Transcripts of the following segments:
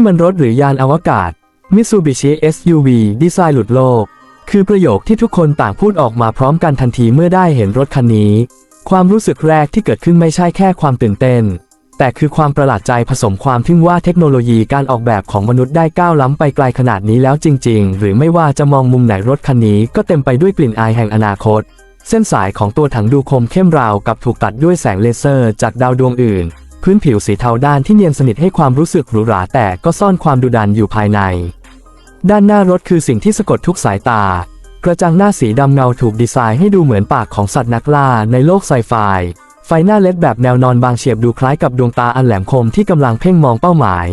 นี่มันรถหรือยานอวกาศ Mitsubishi SUV ดีไซน์หลุดโลก คือประโยคที่ทุกคนต่างพูดออกมาพร้อมกันทันทีเมื่อได้เห็นรถคันนี้ ความรู้สึกแรกที่เกิดขึ้นไม่ใช่แค่ความตื่นเต้น แต่คือความประหลาดใจผสมความทึ่งว่าเทคโนโลยีการออกแบบของมนุษย์ได้ก้าวล้ำไปไกลขนาดนี้แล้วจริง ๆ หรือไม่ว่าจะมองมุมไหนรถคันนี้ก็เต็มไปด้วยกลิ่นอายแห่งอนาคต เส้นสายของตัวถังดูคมเข้มราวกับถูกตัดด้วยแสงเลเซอร์จากดาวดวงอื่น พื้นผิวสีเทาด้านที่เนียนสนิทให้ความรู้สึกหรูหราแต่ก็ซ่อนความดุดันอยู่ภายใน ด้านหน้ารถคือสิ่งที่สะกดทุกสายตา กระจังหน้าสีดำเงาถูกดีไซน์ให้ดูเหมือนปากของสัตว์นักล่าในโลกไซไฟ ไฟหน้าเล็ดแบบแนวนอนบางเฉียบดูคล้ายกับดวงตาอันแหลมคมที่กำลังเพ่งมองเป้าหมาย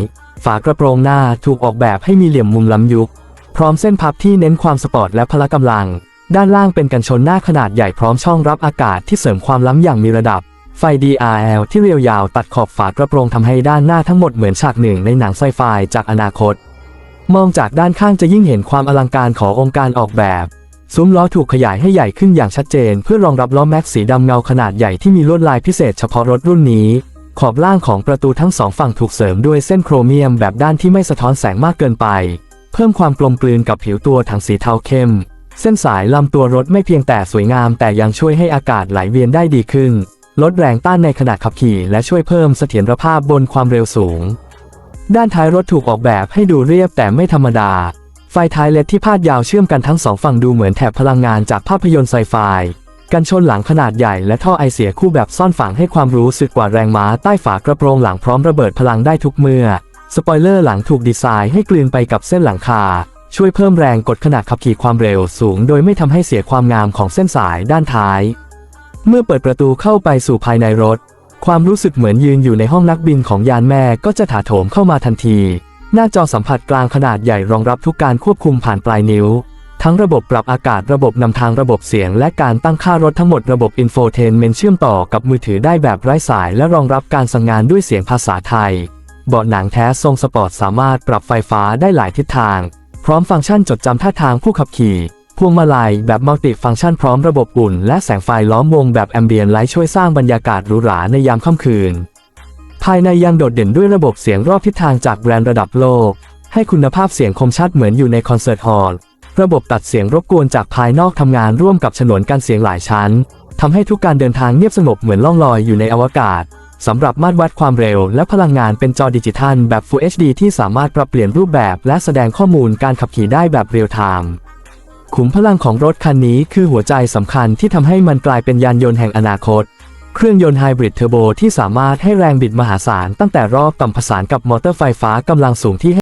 ฝากระโปรงหน้าถูกออกแบบให้มีเหลี่ยมมุมล้ำยุคพร้อมเส้นพับที่เน้นความสปอร์ตและพละกำลัง ด้านล่างเป็นกันชนหน้าขนาดใหญ่พร้อมช่องรับอากาศที่เสริมความล้ำอย่างมีระดับ ไฟ DRL ที่เรียวยาวตัดขอบฝากระโปรงทำให้ด้านหน้าทั้งหมดเหมือนฉากหนึ่งในหนังไซไฟจากอนาคต มองจากด้านข้างจะยิ่งเห็นความอลังการขององค์การออกแบบ ซุ้มล้อถูกขยายให้ใหญ่ขึ้นอย่างชัดเจน เพื่อรองรับล้อแม็กสีดำเงาขนาดใหญ่ที่มีลวดลายพิเศษเฉพาะรถรุ่นนี้ ขอบล่างของประตูทั้งสองฝั่งถูกเสริมด้วยเส้นโครเมียมแบบด้านที่ไม่สะท้อนแสงมากเกินไป เพิ่มความกลมกลืนกับผิวตัวถังสีเทาเข้ม เส้นสายลำตัวรถไม่เพียงแต่สวยงาม แต่ยังช่วยให้อากาศไหลเวียนได้ดีขึ้น ลดแรงต้านในขณะขับขี่ และช่วยเพิ่มเสถียรภาพบนความเร็วสูง ด้านท้ายรถถูกออกแบบให้ดูเรียบแต่ไม่ธรรมดา ไฟท้ายเลดที่พาดยาวเชื่อมกันทั้งสองฝั่งดูเหมือนแถบพลังงานจากภาพยนตร์ไซไฟกันชนหลังขนาดใหญ่และท่อไอเสียคู่แบบซ่อนฝังให้ความรู้สึกกว่าแรงม้าใต้ฝากระโปรงหลังพร้อมระเบิดพลังได้ทุกเมื่อ สปอยเลอร์หลังถูกดีไซน์ให้กลืนไปกับเส้นหลังคา ช่วยเพิ่มแรงกดขนาดขับขี่ความเร็วสูง โดยไม่ทำให้เสียความงามของเส้นสายด้านท้าย เมื่อเปิดประตูเข้าไปสู่ภายในรถ ความรู้สึกเหมือนยืนอยู่ในห้องนักบินของยานแม่ก็จะถาโถมเข้ามาทันที หน้าจอสัมผัสกลางขนาดใหญ่รองรับทุกการควบคุมผ่านปลายนิ้ว ทั้งระบบปรับอากาศระบบนำทางระบบเสียง และการตั้งค่ารถทั้งหมดระบบอินโฟเทนเมนต์เชื่อมต่อกับมือถือได้แบบไร้สาย และรองรับการสั่งงานด้วยเสียงภาษาไทยเบาะหนังแท้ทรงสปอร์ตสามารถปรับไฟฟ้าได้หลายทิศทาง พร้อมฟังก์ชันจดจำท่าทางผู้ขับขี่ พวงมาลัยแบบมัลติฟังก์ชันพร้อมระบบอุ่น และแสงไฟล้อมวงแบบแอมเบียนไลท์ช่วยสร้างบรรยากาศหรูหราในยามค่ำคืน ภายในยังโดดเด่นด้วยระบบเสียงรอบทิศทางจากแบรนด์ระดับโลก ให้คุณภาพเสียงคมชัดเหมือนอยู่ในคอนเสิร์ตฮอลล์ระบบตัดเสียงรบกวนจากภายนอกทำงานร่วมกับฉนวนกันเสียงหลายชั้นทำให้ทุกการเดินทางเงียบสงบเหมือนล่องลอยอยู่ในอวกาศสำหรับมาตรวัดความเร็วและพลังงานเป็นจอดิจิทัลแบบ Full HD ที่สามารถปรับเปลี่ยนรูปแบบและแสดงข้อมูลการขับขี่ได้แบบเรียลไทม์ ขุมพลังของรถคันนี้คือหัวใจสำคัญที่ทำให้มันกลายเป็นยานยนต์แห่งอนาคต เครื่องยนต์ไฮบริดเทอร์โบที่สามารถให้แรงบิดมหาศาลตั้งแต่รอบต่ำผสานกับมอเตอร์ไฟฟ้ากำลังสูงที่